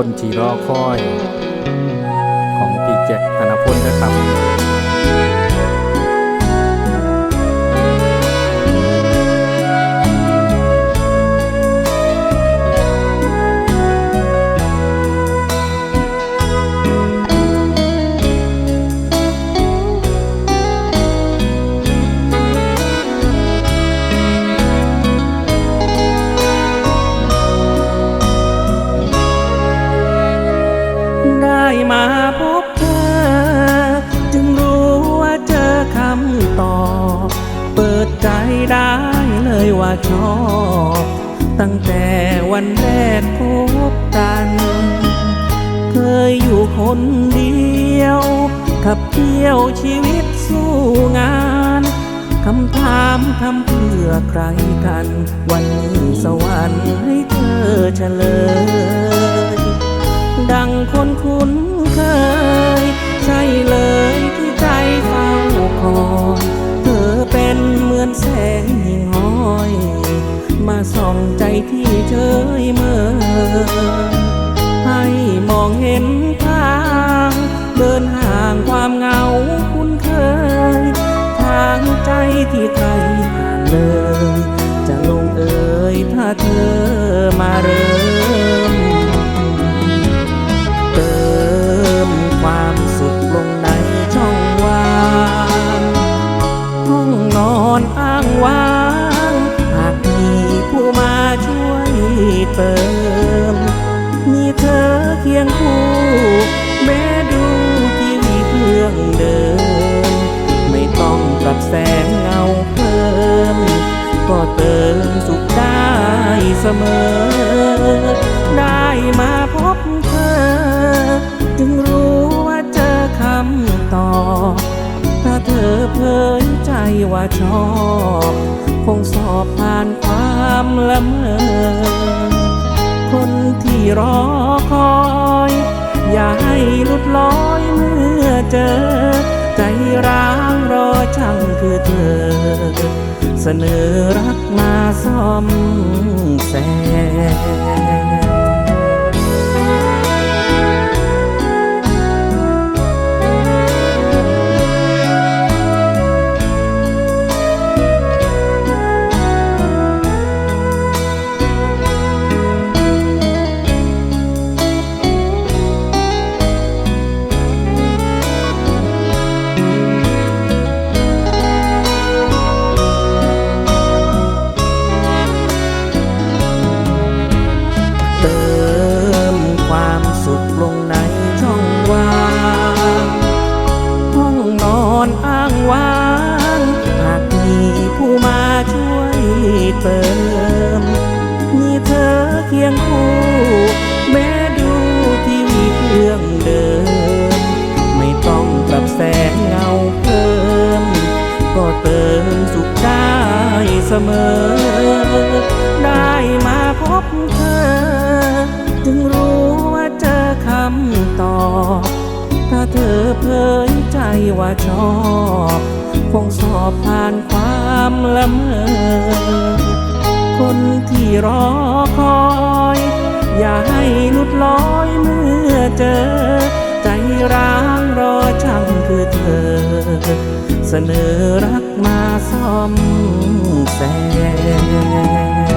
คนที่รอคอย ของพี่แจ็คธนพลนะครับ มาพบเธอ จึงรู้ว่าเจอคำตอบเปิดใจได้เลยว่าชอบ ตั้งแต่วันแรกพบกัน เคยอยู่คนเดียว ขับเที่ยวชีวิตสู้งานคำถามทำเพื่อใครกัน วันนี้สวรรค์ให้เธอเฉลย ดังคนคุ้น ส่องใจที่เฉยเมื่อ ให้มองเห็นทาง เดินห่างความเหงาคุ้นเคย ทางใจที่ใครผ่านเลย จะลงเอ่ยถ้าเธอมาเริ่ เติม มีเธอเคียงคู่ แม้ดูทีวีเครื่องเดิม ไม่ต้องปรับแสงเงาเพิ่ม ก็เติมสุขได้เสมอ ได้มาพบเธอ จึงรู้ว่าเจอคำตอบถ้าเธอเผยใจว่าชอบคงสอบผ่านความละเมอ รอคอย อย่าให้หลุดลอยเมื่อเจอ ใจร้างรอช่างคือเธอ เสนอรักมาซ่อมแซม เติมมีเธอเคียงคู่ แม้ดูทีวีเครื่องเดิม ไม่ต้องปรับแสงเงาเพิ่ม ก็เติมสุขได้เสมอ ได้มาพบเธอ จึงรู้ว่าเจอคำตอบ ธอเผยใจว่าชอบ คงสอบผ่านความละเมอ คนที่รอคอย อย่าให้ลุดลอยเมื่อเจอ ใจร้างรอช่างคือเธอ เสนอรักมาซ่อมแซม